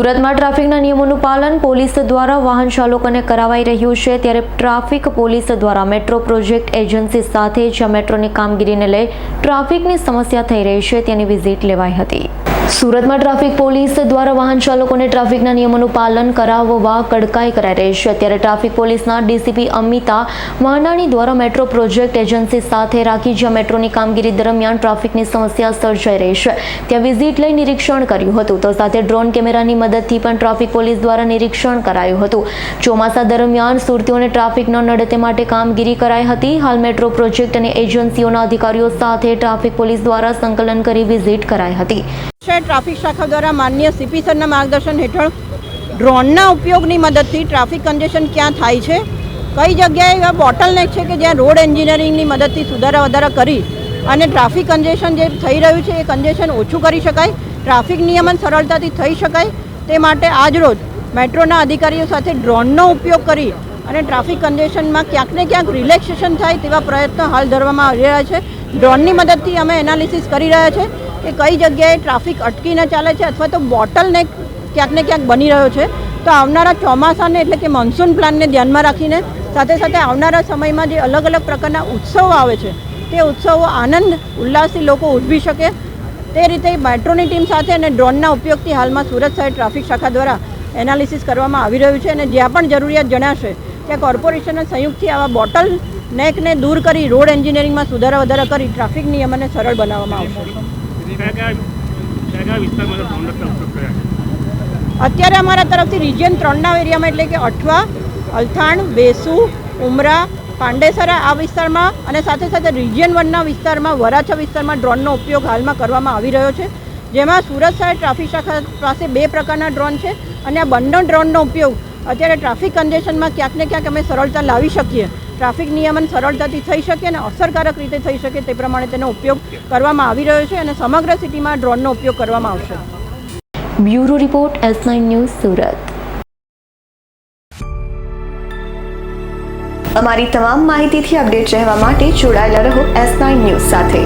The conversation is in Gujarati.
સુરતમાં ટ્રાફિકના નિયમોનું પાલન પોલીસ દ્વારા વાહન ચાલકોને કરાવાઈ રહ્યું છે ત્યારે ટ્રાફિક પોલીસ દ્વારા મેટ્રો પ્રોજેક્ટ એજન્સી સાથે જ્યાં મેટ્રોની કામગીરીને લઈ ટ્રાફિકની સમસ્યા થઈ રહી છે તેની વિઝિટ લેવાઈ હતી. સુરતમાં ટ્રાફિક પોલીસ દ્વારા વાહન ચાલકોને ટ્રાફિકના નિયમોનું પાલન કરાવવા કડકાઈ કરાઈ રહી છે. ત્યારે ટ્રાફિક પોલીસના ડીસીપી અમિતા વાંડાણી દ્વારા મેટ્રો પ્રોજેક્ટ એજન્સી સાથે રાખી, જ્યાં મેટ્રોની કામગીરી દરમિયાન ટ્રાફિકની સમસ્યા સર્જાઈ રહી છે. ત્યાં વિઝિટ લઈ નિરીક્ષણ કર્યું હતું. તો સાથે ડ્રોન કેમેરાની મદદથી પણ ટ્રાફિક પોલીસ દ્વારા નિરીક્ષણ કરાયું હતું. ચોમાસા દરમિયાન સુરતીઓને ટ્રાફિક ન નડે તે માટે કામગીરી કરાઈ હતી. હાલ મેટ્રો પ્રોજેક્ટ અને એજન્સીઓના અધિકારીઓ સાથે ટ્રાફિક પોલીસ દ્વારા સંકલન કરી વિઝિટ કરાઈ હતી. શહેર ટ્રાફિક શાખા દ્વારા માન્ય સીપી સરના માર્ગદર્શન હેઠળ ડ્રોનના ઉપયોગની મદદથી ટ્રાફિક કન્જેશન ક્યાં થાય છે? કઈ જગ્યાએ એવા બોટલનેક છે કે જ્યાં રોડ એન્જિનિયરિંગની મદદથી સુધારા વધારા કરી અને ટ્રાફિક કન્જેશન જે થઈ રહ્યું છે, એ કન્જેશન ઓછું કરી શકાય, ટ્રાફિક નિયમન સરળતાથી થઈ શકાય તે માટે આજરોજ મેટ્રોના અધિકારીઓ સાથે ડ્રોનનો ઉપયોગ કરી અને ટ્રાફિક કન્જેશનમાં ક્યાંક ને ક્યાંક રિલેક્સેશન થાય તેવા પ્રયત્નો હાલ ધરવામાં આવી રહ્યા છે. ડ્રોનની મદદથી અમે એનાલિસિસ કરી રહ્યા છે. કે કઈ જગ્યાએ ટ્રાફિક અટકીને ચાલે છે અથવા તો બોટલનેક ક્યાંક ને ક્યાંક બની રહ્યો છે, તો આવનારા ચોમાસાને એટલે કે મોન્સૂન પ્લાનને ધ્યાનમાં રાખીને સાથે સાથે આવનારા સમયમાં જે અલગ અલગ પ્રકારના ઉત્સવો આવે છે, તે ઉત્સવો આનંદ, ઉલ્લાસથી લોકો ઉજવી શકે. તે રીતે મેટ્રોની ટીમ સાથે અને ડ્રોનના ઉપયોગથી હાલમાં સુરત શહેર ટ્રાફિક શાખા દ્વારા એનાલિસિસ કરવામાં આવી રહ્યું છે અને જ્યાં પણ જરૂરિયાત જણાશે, ત્યાં કોર્પોરેશનના સંયુક્તથી આવા બોટલ નેકને દૂર કરી રોડ એન્જિનિયરિંગમાં સુધારા વધારા કરી ટ્રાફિક નિયમને સરળ બનાવવામાં આવશે. અત્યારે અમારા તરફથી રિજિયન ત્રણના એરિયામાં એટલે કે અઠવા, અલથાણ, બેસુ, ઉમરા, પાંડેસરા આ વિસ્તારમાં અને સાથે સાથે રિજિયન વનના વિસ્તારમાં, વરાછા વિસ્તારમાં ડ્રોનનો ઉપયોગ હાલમાં કરવામાં આવી રહ્યો છે. જેમાં સુરત શહેર ટ્રાફિક શાખા પાસે બે પ્રકારના ડ્રોન છે અને આ બંને ડ્રોનનો ઉપયોગ અત્યારે ટ્રાફિક કન્જેશનમાં ક્યાંક ને ક્યાંક અમે સરળતા લાવી શકીએ. ટ્રાફિક નિયમન સરળતાથી થઈ શકે અને અસરકારક રીતે થઈ શકે તે પ્રમાણે તેનો ઉપયોગ કરવામાં આવી રહ્યો છે અને સમગ્ર સિટીમાં ડ્રોનનો ઉપયોગ કરવામાં આવશે. Bureau report, S news, Surat. અમારી તમામ માહિતીથી અપડેટ રહેવા માટે જોડાયેલા રહો એસ ન્યૂઝ સાથે.